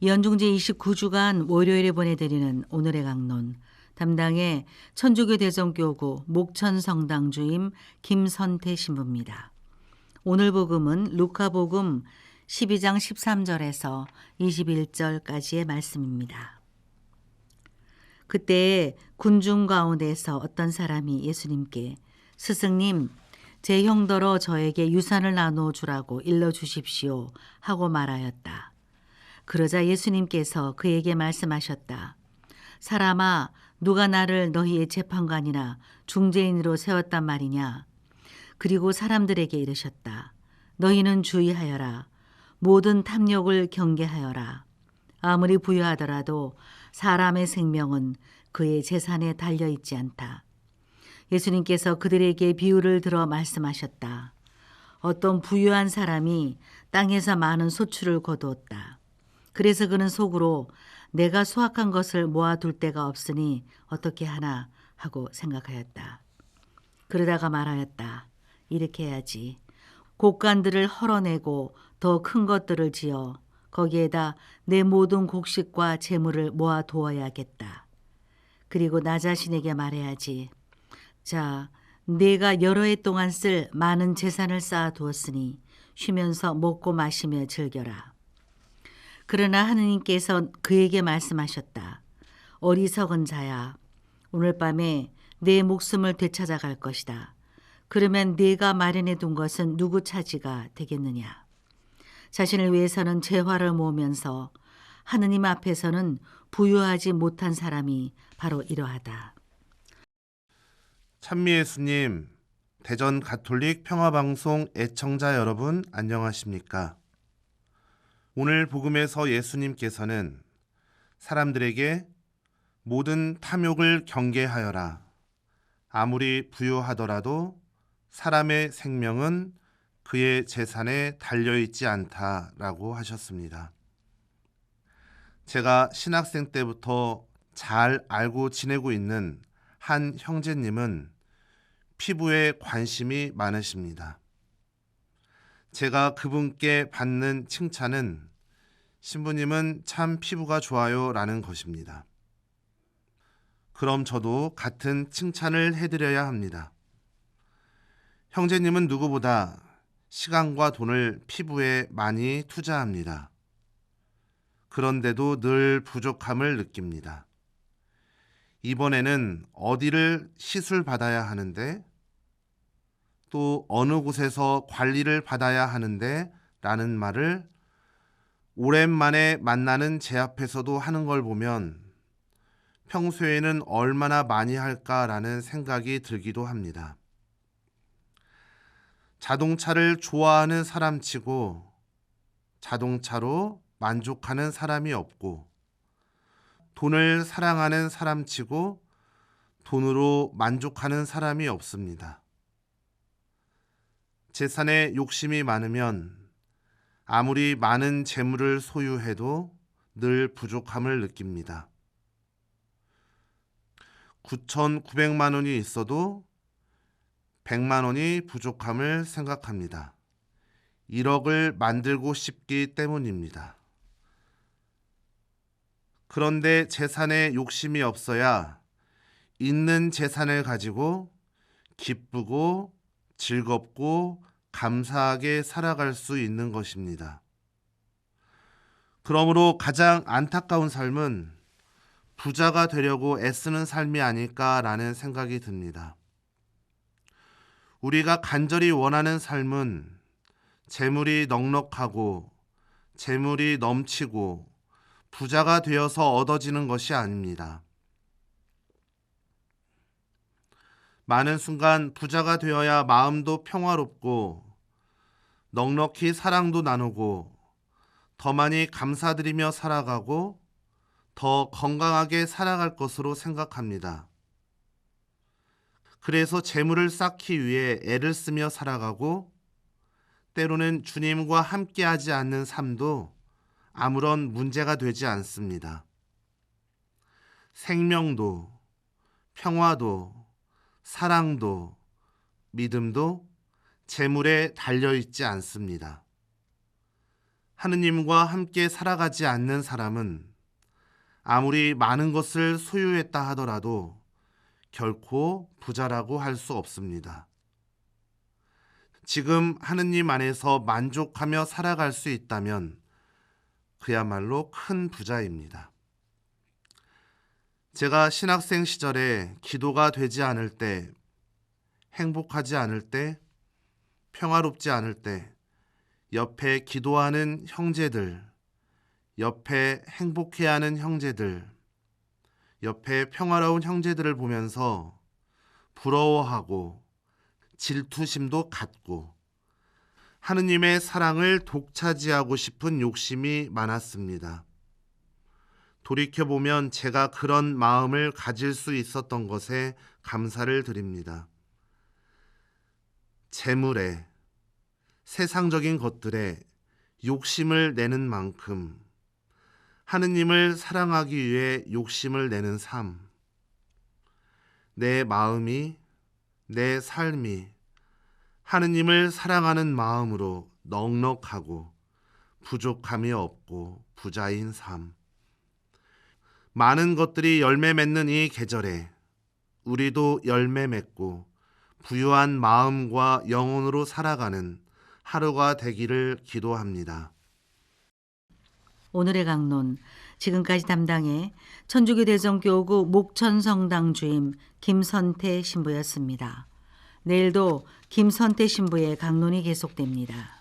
연중제 29주간 월요일에 보내드리는 오늘의 강론 담당의 천주교 대성교구 목천 성당 주임 김선태 신부입니다. 오늘 복음은 루카복음 12장 13절에서 21절까지의 말씀입니다. 그때 군중 가운데서 어떤 사람이 예수님께 스승님 제 형더러 저에게 유산을 나누어 주라고 일러 주십시오 하고 말하였다. 그러자 예수님께서 그에게 말씀하셨다. 사람아, 누가 나를 너희의 재판관이나 중재인으로 세웠단 말이냐? 그리고 사람들에게 이르셨다. 너희는 주의하여라. 모든 탐욕을 경계하여라. 아무리 부유하더라도 사람의 생명은 그의 재산에 달려 있지 않다. 예수님께서 그들에게 비유를 들어 말씀하셨다. 어떤 부유한 사람이 땅에서 많은 소출을 거두었다. 그래서 그는 속으로 내가 수확한 것을 모아둘 데가 없으니 어떻게 하나 하고 생각하였다. 그러다가 말하였다. 이렇게 해야지. 곡간들을 헐어내고 더 큰 것들을 지어 거기에다 내 모든 곡식과 재물을 모아 두어야겠다. 그리고 나 자신에게 말해야지. 자, 내가 여러 해 동안 쓸 많은 재산을 쌓아 두었으니 쉬면서 먹고 마시며 즐겨라. 그러나 하느님께서 그에게 말씀하셨다. 어리석은 자야, 오늘 밤에 내 목숨을 되찾아갈 것이다. 그러면 네가 마련해 둔 것은 누구 차지가 되겠느냐? 자신을 위해서는 재화를 모으면서 하느님 앞에서는 부유하지 못한 사람이 바로 이러하다. 찬미 예수님, 대전 가톨릭 평화방송 애청자 여러분 안녕하십니까? 오늘 복음에서 예수님께서는 사람들에게 모든 탐욕을 경계하여라. 아무리 부유하더라도 사람의 생명은 그의 재산에 달려있지 않다라고 하셨습니다. 제가 신학생 때부터 잘 알고 지내고 있는 한 형제님은 피부에 관심이 많으십니다. 제가 그분께 받는 칭찬은 신부님은 참 피부가 좋아요 라는 것입니다. 그럼 저도 같은 칭찬을 해드려야 합니다. 형제님은 누구보다 시간과 돈을 피부에 많이 투자합니다. 그런데도 늘 부족함을 느낍니다. 이번에는 어디를 시술 받아야 하는데 또 어느 곳에서 관리를 받아야 하는데 라는 말을 오랜만에 만나는 제 앞에서도 하는 걸 보면 평소에는 얼마나 많이 할까라는 생각이 들기도 합니다. 자동차를 좋아하는 사람 치고 자동차로 만족하는 사람이 없고 돈을 사랑하는 사람 치고 돈으로 만족하는 사람이 없습니다. 재산에 욕심이 많으면 아무리 많은 재물을 소유해도 늘 부족함을 느낍니다. 9,900만 원이 있어도 100만 원이 부족함을 생각합니다. 1억을 만들고 싶기 때문입니다. 그런데 재산에 욕심이 없어야 있는 재산을 가지고 기쁘고 즐겁고 감사하게 살아갈 수 있는 것입니다. 그러므로 가장 안타까운 삶은 부자가 되려고 애쓰는 삶이 아닐까라는 생각이 듭니다. 우리가 간절히 원하는 삶은 재물이 넉넉하고 재물이 넘치고 부자가 되어서 얻어지는 것이 아닙니다. 많은 순간 부자가 되어야 마음도 평화롭고 넉넉히 사랑도 나누고 더 많이 감사드리며 살아가고 더 건강하게 살아갈 것으로 생각합니다. 그래서 재물을 쌓기 위해 애를 쓰며 살아가고 때로는 주님과 함께하지 않는 삶도 아무런 문제가 되지 않습니다. 생명도, 평화도, 사랑도, 믿음도 재물에 달려 있지 않습니다. 하느님과 함께 살아가지 않는 사람은 아무리 많은 것을 소유했다 하더라도 결코 부자라고 할 수 없습니다. 지금 하느님 안에서 만족하며 살아갈 수 있다면 그야말로 큰 부자입니다. 제가 신학생 시절에 기도가 되지 않을 때, 행복하지 않을 때, 평화롭지 않을 때, 옆에 기도하는 형제들, 옆에 행복해하는 형제들, 옆에 평화로운 형제들을 보면서 부러워하고 질투심도 갖고 하느님의 사랑을 독차지하고 싶은 욕심이 많았습니다. 돌이켜보면 제가 그런 마음을 가질 수 있었던 것에 감사를 드립니다. 재물에, 세상적인 것들에 욕심을 내는 만큼 하느님을 사랑하기 위해 욕심을 내는 삶. 내 마음이, 내 삶이 하느님을 사랑하는 마음으로 넉넉하고 부족함이 없고 부자인 삶. 많은 것들이 열매 맺는 이 계절에 우리도 열매 맺고 부유한 마음과 영혼으로 살아가는 하루가 되기를 기도합니다. 오늘의 강론 지금까지 담당해 천주교 대성교구 목천성당 주임 김선태 신부였습니다. 내일도 김선태 신부의 강론이 계속됩니다.